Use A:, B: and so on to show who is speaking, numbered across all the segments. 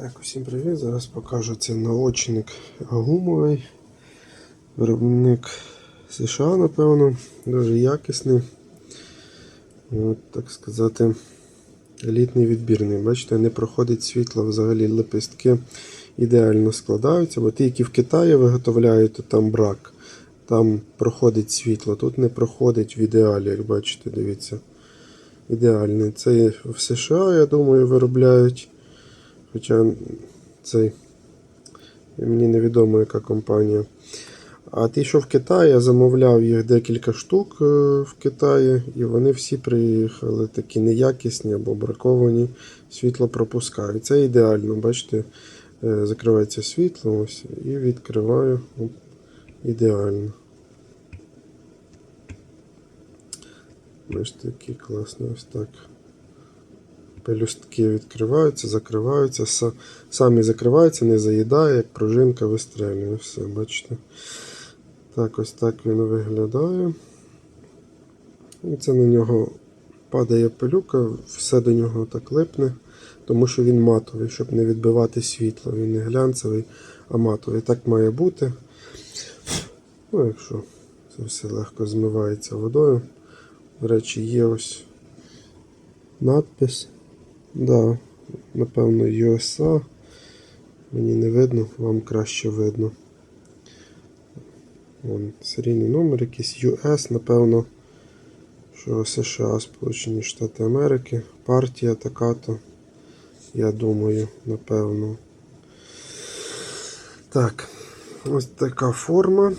A: Так, усім привіт. Зараз покажу це наочник гумовий. Виробник США, напевно, дуже якісний. От, так сказати, елітний відбірний. Бачите, не проходить світло, взагалі лепестки ідеально складаються, бо ті, які в Китаї виготовляють, то там брак. Там проходить світло, тут не проходить в ідеалі, як бачите, дивіться. Ідеальний. Це в США, я думаю, виробляють. Хоча цей мені невідомо яка компанія. А ті, що в Китаї, я замовляв їх декілька штук е, в Китаї, і вони всі приїхали такі неякісні або браковані, світло пропускають. Це ідеально, бачите, е, закривається світло ось, і відкриваю Оп, ідеально. Бачите, який класний ось так. Пелюстки відкриваються, закриваються, самі закриваються, не заїдає, як пружинка вистрелює. Все, бачите. Так, ось так він виглядає. І це на нього падає пилюка, все до нього так липне, тому що він матовий, щоб не відбивати світло. Він не глянцевий, а матовий. Так має бути. Ну, якщо це все легко змивається водою. До речі, є ось надпис. Да, напевно, USA. Мені не видно, вам краще видно. Вон, серійний номер якийсь US, напевно, що США, Сполучені Штати Америки. Партія така-то. Я думаю, напевно. Так, ось така форма.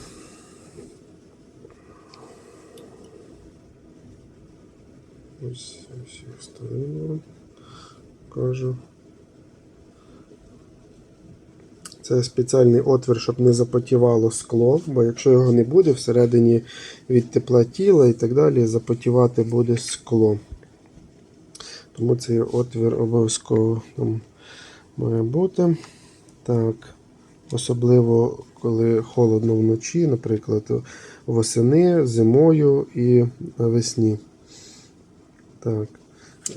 A: Ось ось сторону вам покажу. Це спеціальний отвір, щоб не запотівало скло, бо якщо його не буде, всередині від тепла тіла і так далі запотівати буде скло. Тому цей отвір обов'язково там має бути. Так. Особливо, коли холодно вночі, наприклад, восени, зимою і навесні. Так,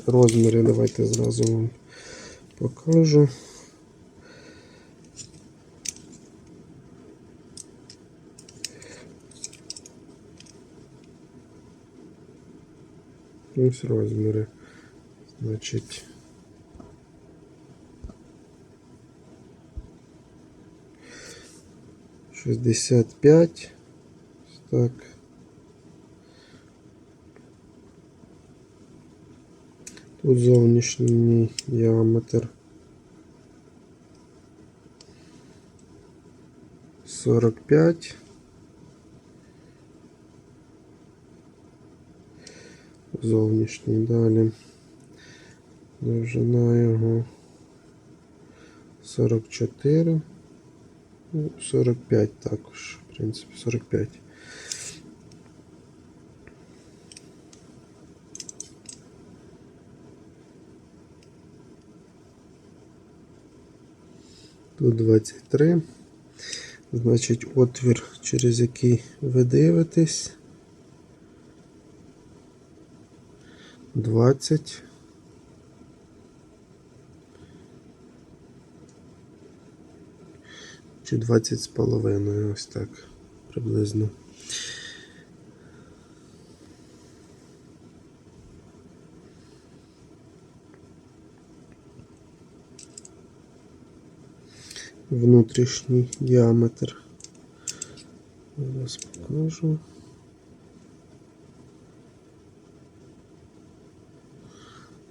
A: розміри давайте зразу вам покажу. Ось розміри. Значить. Шістдесят п'ять. Так. Тут зовнішній діаметр. Сорок п'ять. Зовнішній далі. Довжина його 44. Ну, 45 також, в принципі, 45. Тут 23. Значить, отвір, через який ви дивитесь. 20. Чи 20 з половиною, ось так приблизно. Внутрішній діаметр. Зараз покажу.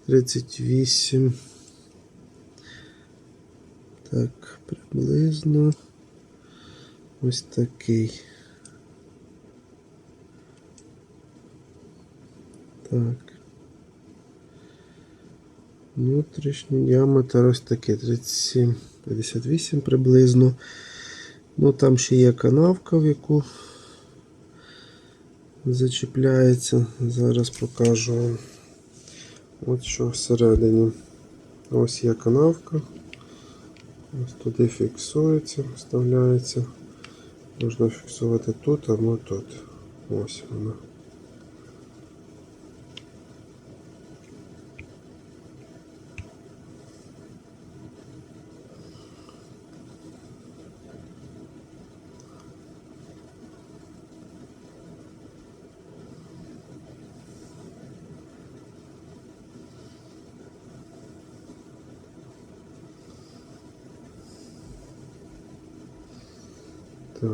A: Тридцять вісім. Так, приблизно ось такий. Так. Внутрішній діаметр ось такий 37, 58 приблизно. Ну там ще є канавка, в яку зачіпляється. Зараз покажу вам. От що всередині. Ось є канавка. Ось туди фіксується, вставляється. Можна фіксувати тут або тут. Ось вона. Так.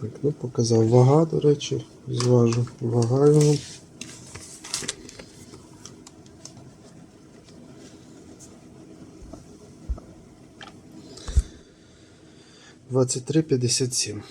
A: Так, ну показав вага, до речі, зважу, вага. 2357